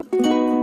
เ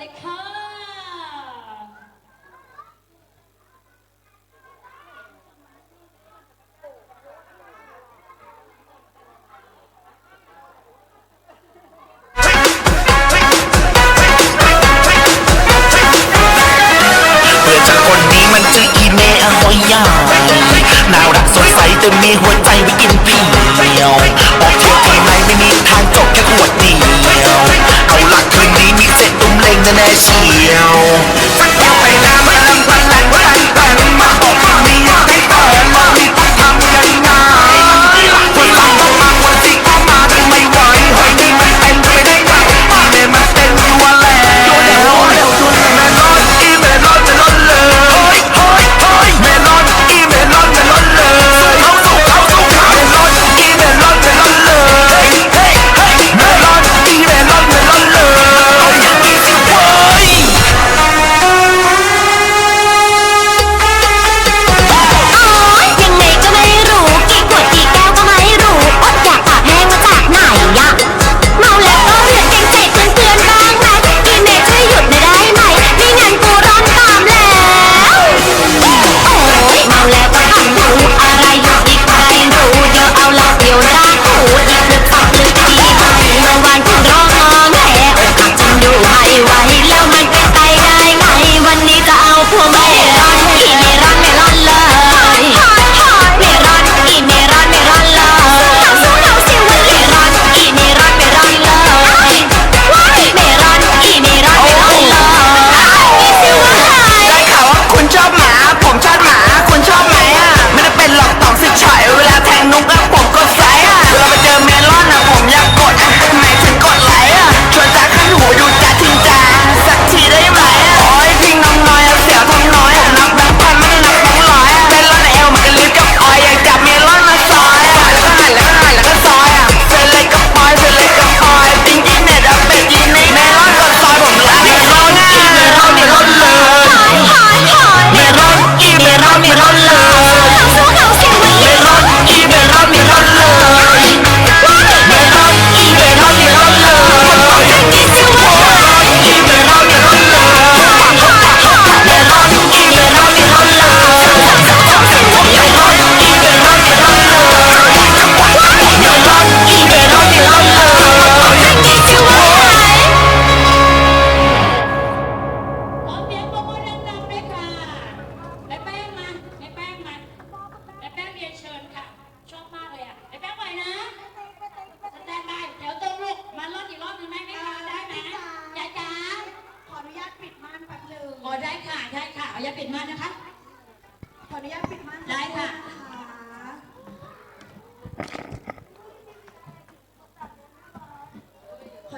เลยมาเลยค่ะ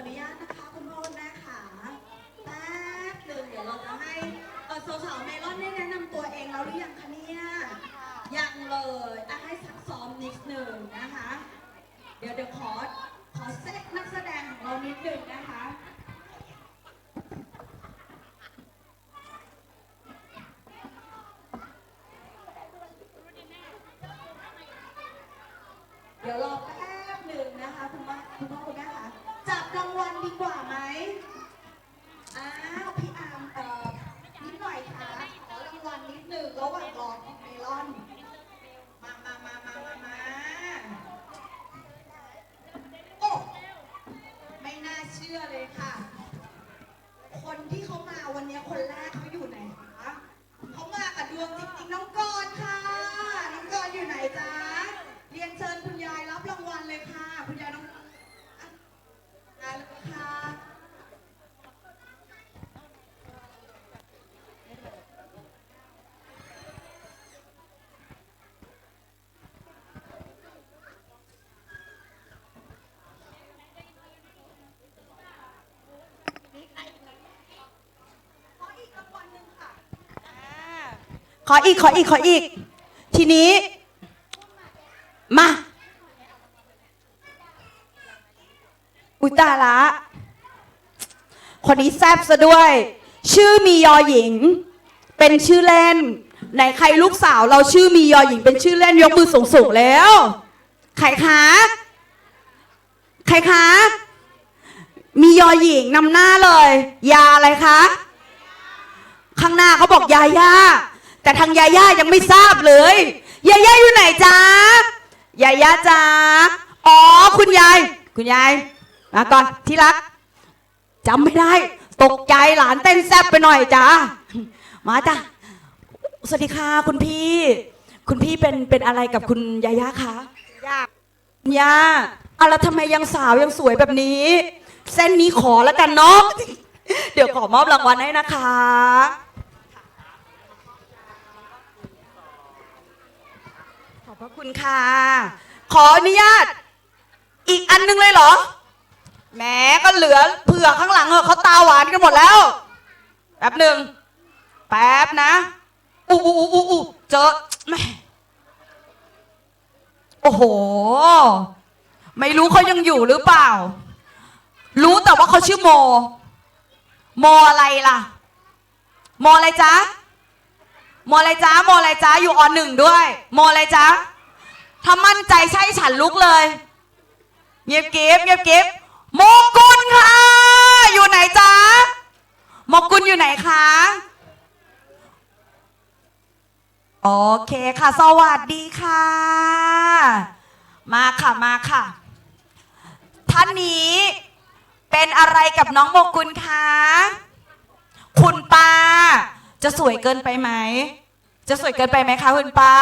อนุญาตนะคะคุณพ่อคุณแม่ค่ะแป๊บหนึ่งเดี๋ยวเราจะให้เออสาวๆเมลอนได้แนะนำตัวเองแล้วหรือยังคะเนี่ยยังเลยอะให้ซักซ้อมนิดหนึ่งนะคะ เดี๋ยวเดี๋ยวขอขอเซ็ตนักแสดงของเรานิดหนึ่งนะคะ ออีกขออีกขออีก ทีนี้ มา อุตาละคนนี้แซบซะด้วย ชื่อมียอหญิง เป็นชื่อเล่นไหนใครลูกสาวเราชื่อมียอหญิงเป็นชื่อเล่นยกมือสูงสูงแล้ว ใครคะ ใครคะ มียอหญิงนำหน้าเลย ยาอะไรคะ ข้างหน้าเขาบอกยายา แต่ทางยาย่ายังไม่ทราบเลยยาย่าอยู่ไหนจ๊ะยาย่าจ๊ะอ๋อคุณยาย คุณยายมาก่อนที่รักจำไม่ได้ ตกใจหลานเต้นแซบไปหน่อยจ้ามาจ้ะสวัสดีค่ะคุณพี่ คุณพี่เป็นเป็นอะไรกับคุณยาย่าคะย่าย่าเอาแล้วทำไมยังสาวยังสวยแบบนี้ เส้นนี้ขอแล้วกันเนาะเดี๋ยวขอมอบรางวัลให้นะคะ ขอบ พระคุณค่ะ ขออนุญาต อีกอันหนึงเลยเหรอ แหมก็เหลือเผื่อข้างหลังเหอะเขาตาหวานกันหมดแล้ว แป๊บหนึ่ง แป๊บนะ อู้อู้อู้อู้อู้เจอแหม่โอ้โห ไม่รู้เขายังอยู่หรือเปล่า รู้แต่ว่าเขาชื่อโม โมอะไรล่ะ โมอะไรจ๊ะโมอะไรจ๊ะโมอะไรจ๊ะอยู่อหนึ่งด้วย โมอะไรจ๊ะ ถ้ามั่นใจใช่ฉันลุกเลย เงียบเก็บเงียบเก็บโมกุลค่ะ อยู่ไหนจ๊ะโมกุลอยู่ไหนคะโอเคค่ะ สวัสดีค่ะ มาค่ะมาค่ะ ท่านนี้เป็นอะไรกับน้องโมกุลคะคุณป้า จะสวยเกินไปไหม จะสวยเกินไปไหมคะคุณป้า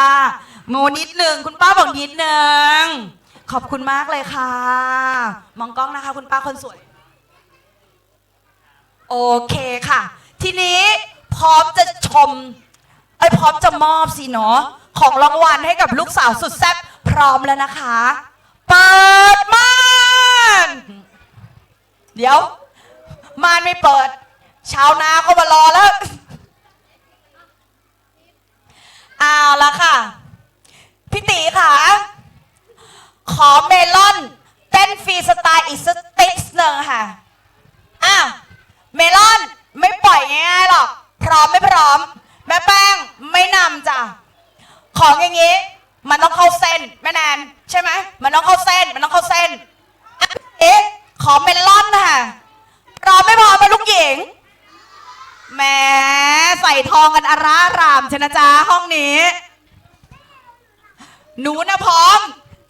โมนิดหนึ่งคุณป้าบอกนิดหนึ่งขอบคุณมากเลยค่ะ มองกล้องนะคะ คุณป้าคนสวย โอเคค่ะ ทีนี้พร้อมจะชมเอ้พร้อมจะมอบสิเนาะของรางวัลให้กับลูกสาวสุดแซ่บพร้อมแล้วนะคะเปิดม่านเดี๋ยวม่านไม่เปิด ชาวนาเขามารอแล้วเอาละค่ะ ค่ะ ขอเมลอนเต้นฟรีสไตล์อีกสติ๊กหนึ่งค่ะ อ้าวเมลอนไม่ปล่อยง่ายๆหรอก พร้อมไม่พร้อม แม่แป้งไม่นำจ้ะ ของอย่างนี้ มันต้องเข้าเส้นแม่แนนใช่ไหมมันต้องเข้าเส้น มันต้องเข้าเส้นอะเอ๊ะขอเมลอนค่ะพร้อมไม่พร้อมเป็นลูกหญิงแหมใส่ทองกันอาร่ารามชนะจ๊ะห้องนี้ หนูนะพร้อม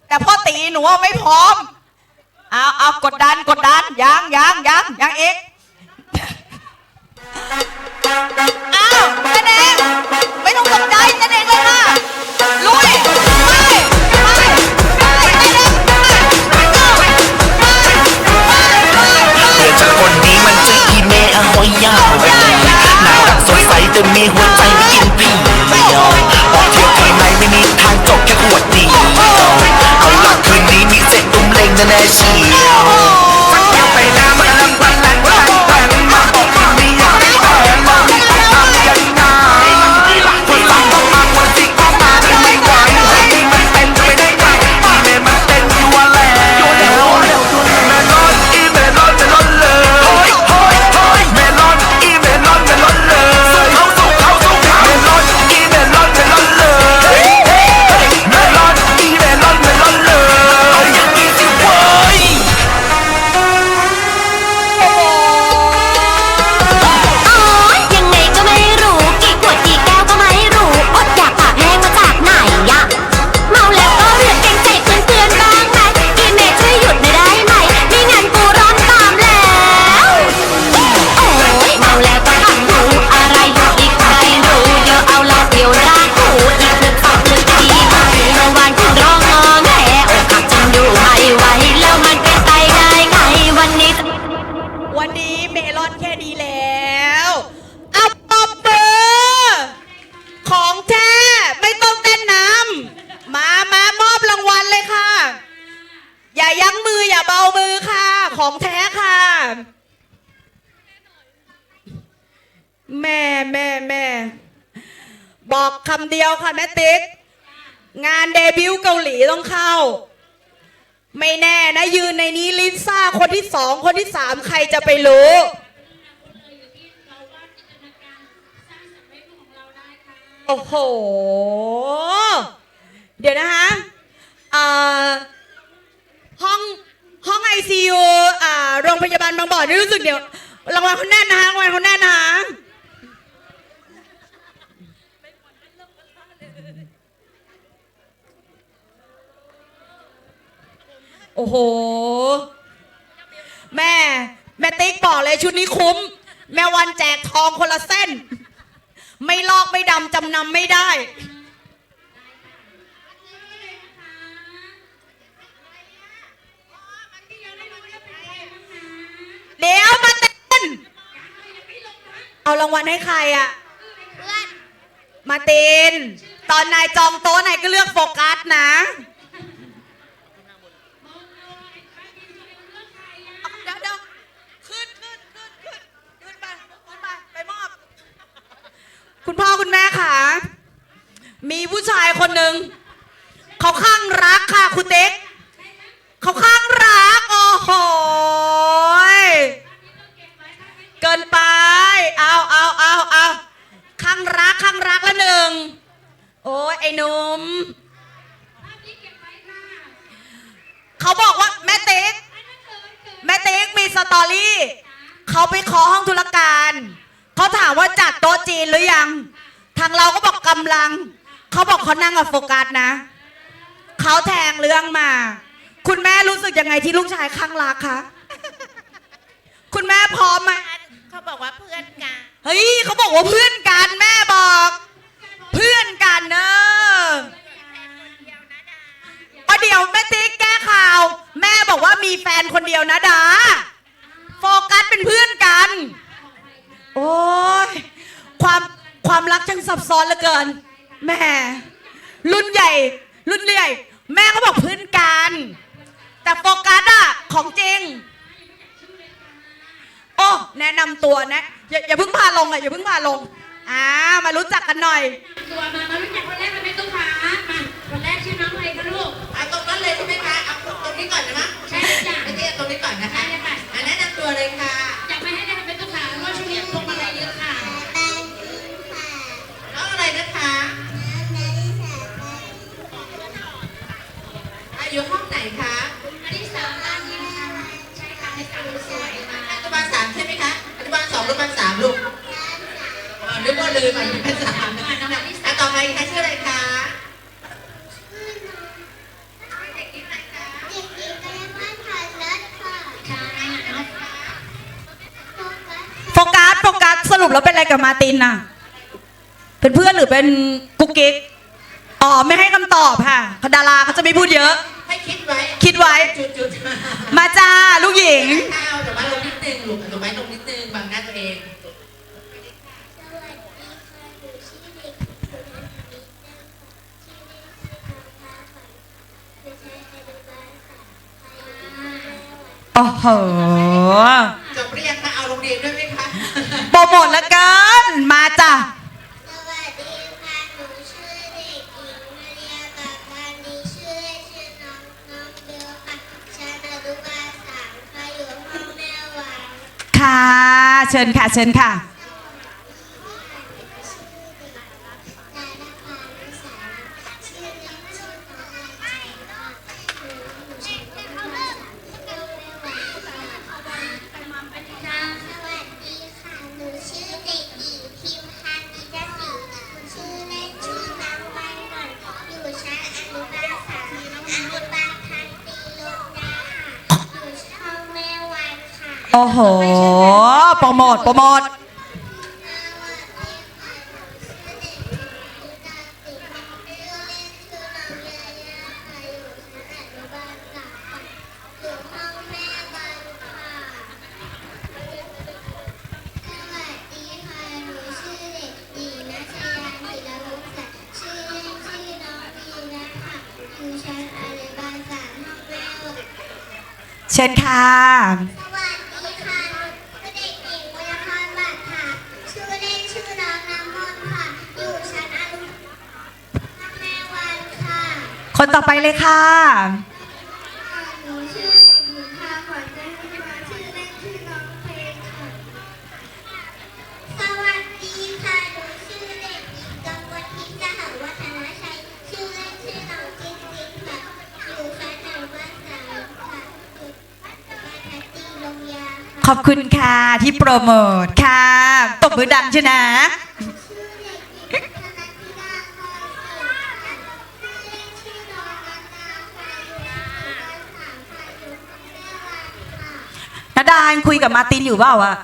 แต่พ่อตีหนูอะไม่พร้อมเอาเอากดดันกดดันยังยังยังยังเอกามใครจะไปรู้ โอ้โห เดี๋ยวนะคะห้องห้องไอซียูโรงพยาบาลบางบ่อนี่รู้สึกเดี๋ยวรางวัลเขาแน่นนะคะรางวัลเขาแน่นนะคะโอ้โห แม่แม่ติ๊กบอกเลยชุดนี้คุ้ม แม่วันแจกทองคนละเส้น ไม่ลอกไม่ดำจำนำไม่ได้ เดี๋ยวมาเต้น เอารางวัลให้ใครอะมาเต้นตอนนายจองโต๊ะนายก็เลือกโฟกัสนะ เดี๋ยวเดี๋ยวขึ้นขึ้นขึ้นขึ้นขึ้นไปขึ้นไปไปมอบ คุณพ่อคุณแม่ค่ะ มีผู้ชายคนหนึ่ง เขาข้างรักค่ะคุณเต็ก เขาข้างรัก โอ้โหยเกินไป เอาเอาเอาเอาข้างรักข้างรักละหนึ่ง โอ้ยไอ้ หนุ่มเขาบอกว่าแม่เต็กแม่ติ๊กมีสตอรี่เขาไปขอห้องธุรการเขาถามว่าจัดโต๊ะจีนหรือยัง ทางเราก็บอกกำลัง เขาบอกเขานั่งกับโฟกัสนะ เขาแทงเรื่องมา คุณแม่รู้สึกยังไงที่ลูกชายข้างรักคะ คุณแม่พร้อมไหมเขาบอกว่าเพื่อนกัน เฮ้ยเขาบอกว่าเพื่อนกันแม่บอก เพื่อนกันเนอะเอาเดี๋ยวแม่ติ๊กแก้ข่าว แม่บอกว่ามีแฟนคนเดียวนะดา โฟกัสเป็นเพื่อนกัน โอ้ยความความรักช่างซับซ้อนเหลือเกิน แม่รุ่นใหญ่ รุ่นใหญ่ แม่ก็บอกเพื่อนกัน แต่โฟกัสอะของจริงโอ้แนะนำตัวนะอย่าอย่าเพิ่งพาลงอะอย่าเพิ่งพาลง อ่ามารู้จักกันหน่อย ตัวมามารู้จักคนแรกเลยไหมตุ๊กขามาคนแรกชื่อน้องอะไรคะลูกเอาตรงนั้นเลยใช่ไหมคะเอาตรงนี้ก่อนนะมั้ยใช่เลยจ้ะไม่ใช่เอาตรงนี้ก่อนนะคะใช่เลยค่ะอันแนะนำตัวเลยค่ะ อยากไปให้ได้เป็นตุ๊กขาเพราะว่าช่วงนี้พวงมาลัยเยอะค่ะน้องอะไรนะคะอายุห้องไหนคะอันที่สามร้านยิ้มค่ะใช่ค่ะในสามสวยมาอนุบาลสามใช่ไหมคะอนุบาลสองอนุบาลสามลูกเออ นึกว่าลืมอนุบาลสามนะคะน้องที่สามต่อไปคะชื่ออะไรคะเด็กหญิงไหนคะค่ะเนาะโฟกัสโฟกัสสรุปแล้วเป็นอะไรกับมาร์ตินน่ะ เป็นเพื่อนหรือเป็นกุ๊กกิ๊กอ๋อไม่ให้คำตอบค่ะดาราเขาจะไม่พูดเยอะ ให้คิดไว้คิดไว้ จุดๆมาจ้าลูกหญิง ข้าวแต่ว่าลงนิดนึงลูกถูกไหมลงนิดนึงบังหน้าตัวเอง อ้โหจบเรียนคะเอาโรงเรียนด้วยไหมคะโปรโมทแล้วกัน มาจ้ะสวัสดีค่ะหนูชื่อเด็กหญิงมาเรียปากพานีชื่อเล่นชื่อน้องน้องเบลค่ะชั้นอนุบาลสามค่ะอยู่ห้องแม่หวานค่ะ เชิญค่ะเชิญค่ะ โอ้โห โปรโมท โปรโมทชั้นอนุบาลสามห้องแม่เชิญค่ะ คนต่อไปเลยค่ะ หนูชื่อเด็กหญิงพาขวัญใจพิมพ์ชื่อเล่นชื่อน้องเพลงค่ะ สวัสดีค่ะ หนูชื่อเด็กหญิงกำมลทิพย์สหวัฒนชัย ชื่อเล่นชื่อน้องจิ๊กจิ๊กค่ะ อยู่ชั้นอนุบาลสามค่ะอยู่บ้านทัตตีลงยาค่ะ ขอบคุณค่ะที่โปรโมทค่ะตบมือดังชนะ นาดานคุยกับมาตินอยู่เปล่าอะ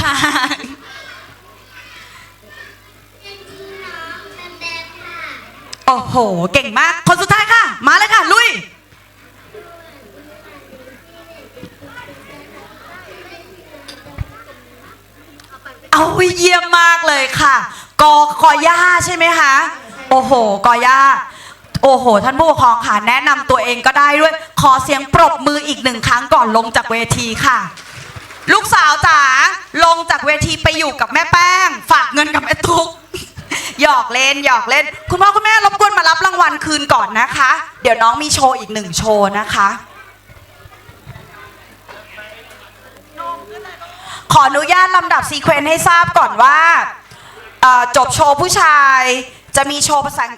ค่ะค่ะโอ้โห เก่งมาก คนสุดท้ายค่ะ มาเลยค่ะ ลุย เอาเยี่ยมมากเลยค่ะ กอ กอย่าใช่ไหมคะ โอ้โห กอย่า โอ้โห ท่านผู้ปกครองค่ะ แนะนำตัวเองก็ได้ด้วย ขอเสียงปรบมืออีกหนึ่งครั้งก่อนลงจากเวทีค่ะ ลูกสาวจ๋าลงจากเวทีไปอยู่กับแม่แป้ง ฝากเงินกับแม่ทุก หยอกเล่นหยอกเล่น คุณพ่อคุณแม่รบกวนมารับรางวัลคืนก่อนนะคะ เดี๋ยวน้องมีโชว์อีกหนึ่งโชว์นะคะ ขออนุญาตลำดับซีเควนต์ให้ทราบก่อนว่าเอ่อจบโชว์ผู้ชายจะมีโชว์ภาษาอังกฤษ